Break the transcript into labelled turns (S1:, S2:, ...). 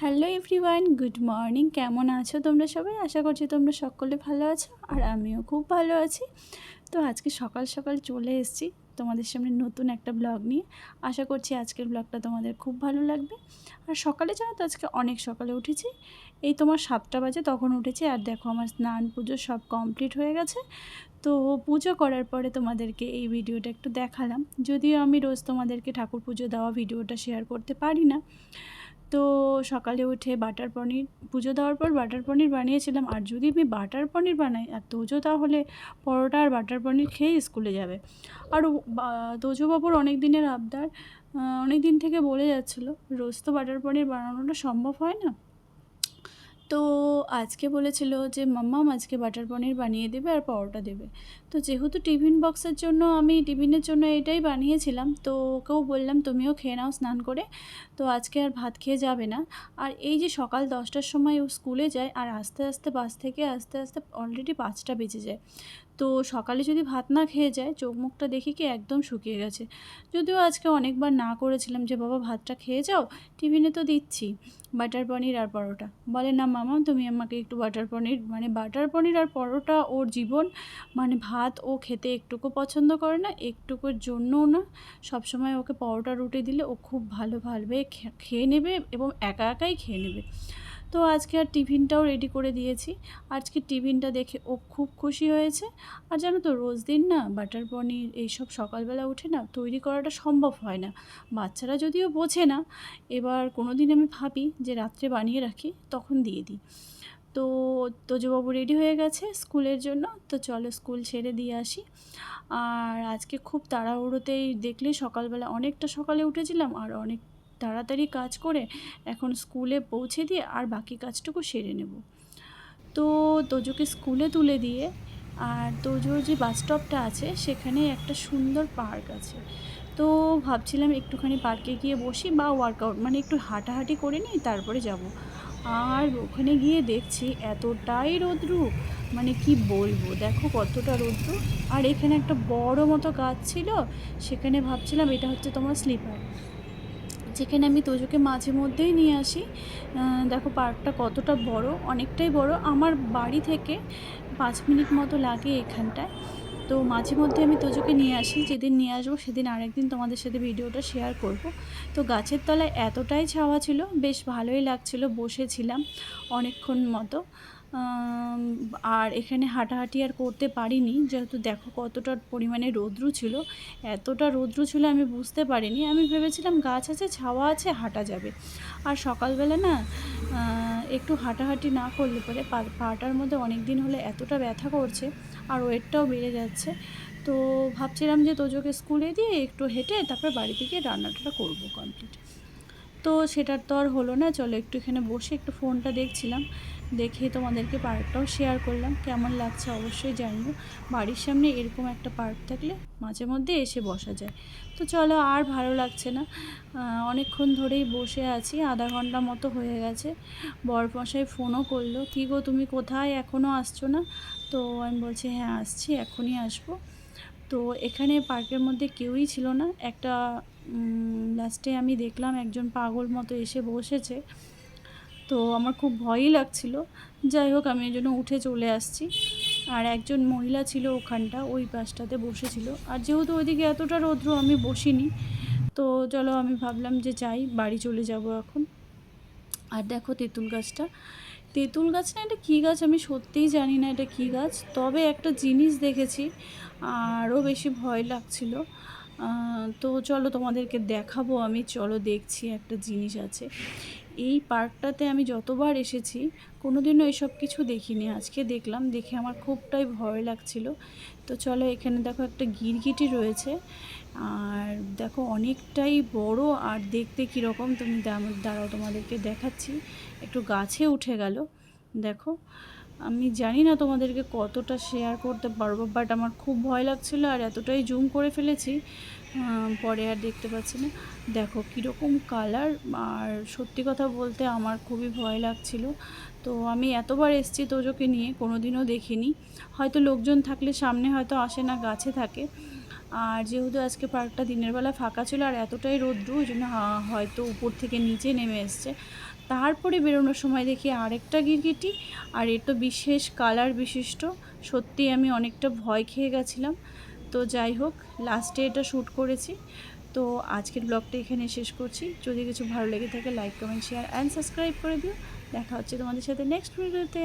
S1: Hello everyone, good morning. কেমন আছো তোমরা সবাই? আশা করছি তোমরা সকলে ভালো আছো আর আমিও খুব ভালো আছি। তো আজকে সকাল সকাল চলে এসেছি তোমাদের সামনে নতুন একটা ব্লগ নিয়ে। আশা করছি আজকের ব্লগটা তোমাদের খুব ভালো লাগবে। আর সকালে জানো তো আজকে অনেক সকালে উঠেছি। এই তোমার সাতটা বাজে তখন উঠেছি আর দেখো আমার স্নান পুজো সব কমপ্লিট হয়ে গেছে। তো পুজো করার পরে তোমাদেরকে এই ভিডিওটা একটু দেখালাম। যদিও আমি রোজ তোমাদেরকে ঠাকুর পুজো দেওয়া ভিডিওটা শেয়ার করতে পারি না। তো সকালে উঠে বাটার পনির, পুজো দেওয়ার পর বাটার পনির বানিয়েছিলাম। আর যদি আমি বাটার পনির বানাই, আর তোজো তাহলে পরোটা আর বাটার পনির খেয়ে স্কুলে যাবে। আর তোজো বাবুর অনেক দিনের আবদার অনেক দিন থেকে বলে যাচ্ছিল, রোজ তো বাটার পনির বানানোটা সম্ভব হয় না? তো আজকে বলেছিল যে মাম্মা আজকে বাটার পনির বানিয়ে দেবে আর পরোটা দেবে। তো যেহেতু টিফিন বক্সের জন্য আমি টিফিনের জন্য এটাই বানিয়েছিলাম, তো ওকেও বললাম, তুমিও খেয়ে নাও স্নান করে। তো আজকে আর ভাত খেয়ে যাবে না। আর এই যে সকাল দশটার সময় ও স্কুলে যায়, আর আস্তে আস্তে বাস থেকে আস্তে আস্তে অলরেডি পাঁচটা বেজে যায়। তো সকালে যদি ভাত না খেয়ে যায়, চোখ মুখটা দেখি কি একদম শুকিয়ে গেছে। যদিও আজকে অনেকবার না করেছিলাম যে, বাবা, ভাতটা খেয়ে যাও, টিফিনে তো দিচ্ছি, বাটার পনির আর পরোটা। বলে, না মামা, তুমি আমাকে একটু বাটার পনির মানে বাটার পনির আর পরোটা ওর জীবন মানে ভাত ও খেতে একটুকু পছন্দ করে না, একটুকুর জন্যও না। সবসময় ওকে পরোটা রুটি দিলে ও খুব ভালোভাবে খেয়ে নেবে এবং একা একাই খেয়ে নেবে। তো আজকে আর টিফিনটাও রেডি করে দিয়েছি। আজকে টিফিনটা দেখে ও খুব খুশি হয়েছে। আর জানো তো, রোজ দিন না বাটার পনির এইসব সকালবেলা উঠে না তৈরি করাটা সম্ভব হয় না। বাচ্চারা যদিও বোঝে না, এবার কোনো দিন আমি ভাবি যে রাত্রে বানিয়ে রাখি, তখন দিয়ে দিই। তো, তোজবাবু রেডি হয়ে গেছে স্কুলের জন্য, তো চলো স্কুল ছেড়ে দিয়ে আসি। আর আজকে খুব তাড়াহুড়োতেই দেখলে সকালবেলা অনেকটা সকালে উঠেছিলাম আর অনেক তাড়াতাড়ি কাজ করে এখন স্কুলে পৌঁছে দিয়ে আর বাকি কাজটুকু সেরে নেব। তো তোজোকে স্কুলে তুলে দিয়ে আর তোজোর যে বাস স্টপটা আছে সেখানে একটা সুন্দর পার্ক আছে। তো ভাবছিলাম একটুখানি পার্কে গিয়ে বসি বা ওয়ার্কআউট মানে একটু হাঁটাহাঁটি করে নিই, তারপরে যাব। আর ওখানে গিয়ে দেখছি এতটাই রৌদ্রু মানে কি বলব, দেখো কতটা রৌদ্র। আর এখানে একটা বড় মতো গাছ ছিল, সেখানে ভাবছিলাম এটা হচ্ছে তোমার স্লিপার। যেখানে আমি তোজোকে মাঝে মধ্যেই নিয়ে আসি। দেখো পার্কটা কতটা বড়, অনেকটাই বড়। আমার বাড়ি থেকে পাঁচ মিনিট মতো লাগে এখানটায়। তো মাঝে মধ্যে আমি তোজোকে নিয়ে আসি, যেদিন নিয়ে আসব সেদিন আরেকদিন তোমাদের সাথে ভিডিওটা শেয়ার করব। তো গাছের তলায় এতটাই ছাওয়া ছিল, বেশ ভালোই লাগছিল, বসেছিলাম অনেকক্ষণ মতো। আর এখানে হাঁটাহাঁটি আর করতে পারিনি, যেহেতু দেখো কতটা পরিমাণে রৌদ্রু ছিল। এতটা রৌদ্র ছিল আমি বুঝতে পারিনি। আমি ভেবেছিলাম গাছ আছে, ছাওয়া আছে, হাঁটা যাবে। আর সকালবেলা না একটু হাঁটাহাঁটি না করলে পরে পাটার মধ্যে অনেক দিন হলে এতটা ব্যথা করছে, আর ওয়েটটাও বেড়ে যাচ্ছে। তো ভাবছিলাম যে তোজোকে স্কুলে দিয়ে একটু হেঁটে তারপর বাড়িতে গিয়ে রান্নাটা করব কমপ্লিট তো সেটার তো আর হলো না, চলো একটু এখানে বসে একটু ফোনটা দেখছিলাম। দেখে তোমাদেরকে পার্কটাও শেয়ার করলাম। কেমন লাগছে অবশ্যই জানিও। বাড়ির সামনে এরকম একটা পার্ক থাকলে মাঝে মধ্যে এসে বসা যায়। তো চলো আর ভালো লাগছে না। অনেকক্ষণ ধরেই বসে আছি, আধা ঘণ্টা মতো হয়ে গেছে। বরমশাই ফোনও করল, কী গো তুমি কোথায়? এখনও আসছো না? তো আমি বলছি হ্যাঁ আসছি, এখনই আসব। তো এখানে পার্কের মধ্যে কেউই ছিল না। একটা লাস্টে আমি দেখলাম একজন পাগল মতো এসে বসেছে। তো আমার খুব ভয়ই লাগছিল। যাই হোক, আমি এই জন্য উঠে চলে আসছি। আর একজন মহিলা ছিল ওখানটা, ওই পাশটাতে বসেছিল। আর যেহেতু ওইদিকে এতটা রৌদ্র, আমি বসিনি। তো চলো, আমি ভাবলাম যে যাই, বাড়ি চলে যাব এখন। আর দেখো তেঁতুল গাছটা। তেঁতুল গাছ না, এটা কী গাছ? আমি সত্যিই জানি না এটা কী গাছ। তবে একটা জিনিস দেখেছি, আরও বেশি ভয় লাগছিল। তো চলো তোমাদেরকে দেখাবো আমি। চলো দেখছি, একটা জিনিস আছে। এই পার্কটাতে আমি যতবার এসেছি, কোনোদিনও এসব কিছু দেখিনি। আজকে দেখলাম, দেখে আমার খুবটাই ভয় লাগছিল। তো চলো, এখানে দেখো একটা গিরগিটি রয়েছে। আর দেখো, অনেকটাই বড় আর দেখতে কীরকম। তুমি দাঁড়াও তোমাদেরকে দেখাচ্ছি। একটু গাছে উঠে গেল। দেখো আমি জানি না তোমাদেরকে কতটা শেয়ার করতে পারব বাট আমার খুব ভয় লাগছিল আর এতটাই জুম করে ফেলেছি পরে আর দেখতে পাচ্ছি না। দেখো কীরকম কালার আর সত্যি কথা বলতে আমার খুবই ভয় লাগছিল। তো আমি এতবার এসেছি তোজোকে নিয়ে কোনো দিনও দেখিনি। হয়তো লোকজন থাকলে সামনে হয়তো আসে না, গাছে থাকে। আর যেহেতু আজকে পার্কটা দিনের বেলা ফাঁকা ছিল আর এতটাই রৌদ্র, ওই জন্য হয়তো উপর থেকে নিচে নেমে এসছে। তারপরে বেরোনোর সময় দেখি আরেকটা গিরগিটি, আর এর তো বিশেষ কালার বিশিষ্ট। সত্যি আমি অনেকটা ভয় খেয়ে গেছিলাম। তো যাই হোক, লাস্টে এটা শ্যুট করেছি। তো আজকের ব্লগটা এখানে শেষ করছি। যদি কিছু ভালো লেগে থাকে, like, comment, share, and subscribe করে দিও। দেখা হচ্ছে তোমাদের সাথে নেক্সট ভিডিওতে